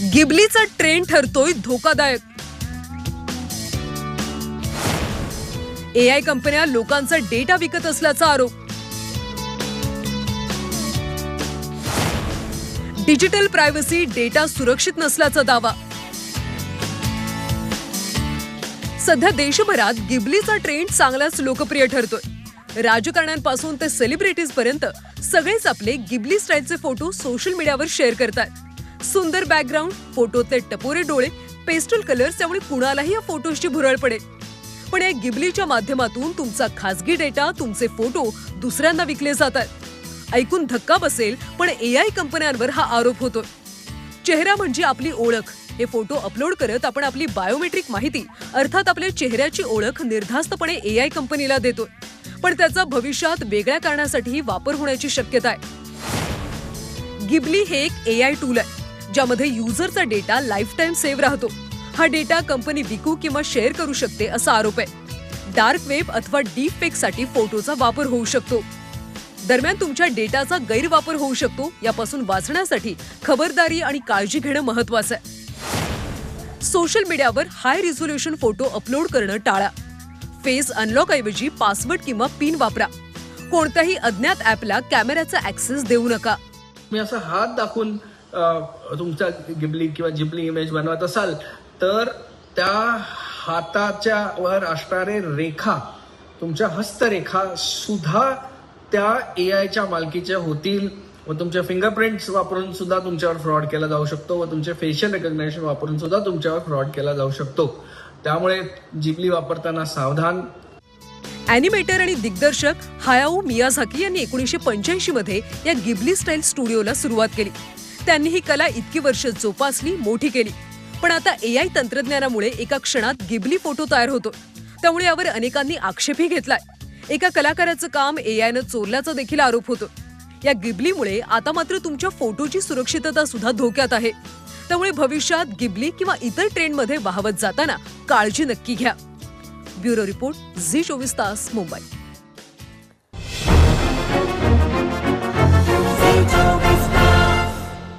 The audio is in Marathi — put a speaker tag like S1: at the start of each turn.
S1: गिबलीचा ट्रेंड ठरतोय धोकादायक. ए आय कंपन्या लोकांचा डेटा विकत असल्याचा आरोप. डिजिटल प्रायव्हसी डेटा सुरक्षित नसल्याचा दावा. सध्या देशभरात गिबलीचा ट्रेंड चांगलाच लोकप्रिय ठरतोय. राजकारण्यांपासून ते सेलिब्रिटीज पर्यंत सगळेच आपले गिबली स्टाईलचे फोटो सोशल मीडियावर शेअर करतात सुंदर बॅकग्राऊंड फोटोतले टपोरे डोळे पेस्टल कलर्स त्यामुळे कुणालाही या फोटोजची भुरळ पडेल. पण या गिबलीच्या माध्यमातून तुमचा खासगी डेटा तुमचे फोटो दुसऱ्यांना विकले जातात. ऐकून धक्का बसेल पण ए आय कंपन्यांवर हा आरोप होतो चेहरा म्हणजे आपली ओळख. हे फोटो अपलोड करत आपण आपली बायोमेट्रिक माहिती अर्थात आपल्या चेहऱ्याची ओळख निर्धास्तपणे ए आय कंपनीला देतो पण त्याचा भविष्यात वेगळ्या कारणासाठी वापर होण्याची शक्यता आहे. गिबली हे एक ए आय टूल आहे. ज्यामध्ये युजरचा डेटा लाईफ टाईम सेव्ह राहतो. हा डेटा कंपनी विकू किंवा शेअर करू शकते असा आरोप आहे. डार्क वेब अथवा डीप फेकसाठी फोटोचा वापर होऊ शकतो. दरम्यान तुमच्या डेटाचा गैरवापर होऊ शकतो यापासून वाचण्यासाठी खबरदारी आणि काळजी घेणं महत्वाचं आहे. सोशल मीडियावर हाय रिझोल्युशन फोटो अपलोड करणं टाळा. फेस अनलॉक ऐवजी पासवर्ड किंवा पिन वापरा. कोणत्याही अज्ञात ॲपला कॅमेऱ्याचा ऍक्सेस देऊ नका.
S2: मी असा हात दाखवून तुमचा गिबली किंवा जिबली इमेज बनवत असाल तर त्या हाताच्या वर असणारे रेखा तुमच्या हस्तरेखा सुद्धा त्या ए आयच्या मालकीच्या होतील व तुमच्या फिंगरप्रिंट्स वापरून सुद्धा तुमच्यावर फ्रॉड केला जाऊ शकतो व तुमचे फेशियल रेकग्नेशन वापरून सुद्धा तुमच्यावर फ्रॉड केला जाऊ शकतो. त्यामुळे जिबली वापरताना सावधान.
S1: अॅनिमेटर आणि दिग्दर्शक हायाऊ मियाझाकी यांनी एकोणीसशे पंच्याऐंशी मध्ये या गिबली स्टाईल स्टुडिओला सुरुवात केली. त्यांनी ही कला इतकी वर्ष जोपासली मोठी केली. पण आता ए आय तंत्रज्ञानामुळे एका क्षणात गिबली फोटो तयार होतो त्यामुळे यावर अनेकांनी आक्षेपही घेतलाय. एका कलाकाराचं काम ए आयनं चोरल्याचा देखील आरोप होतो या गिबलीमुळे आता मात्र तुमच्या फोटोची सुरक्षितता सुद्धा धोक्यात आहे. त्यामुळे भविष्यात गिबली किंवा इतर ट्रेंडमध्ये वाहवत जाताना काळजी नक्की घ्या. ब्युरो रिपोर्ट झी चोवीस तास मुंबई.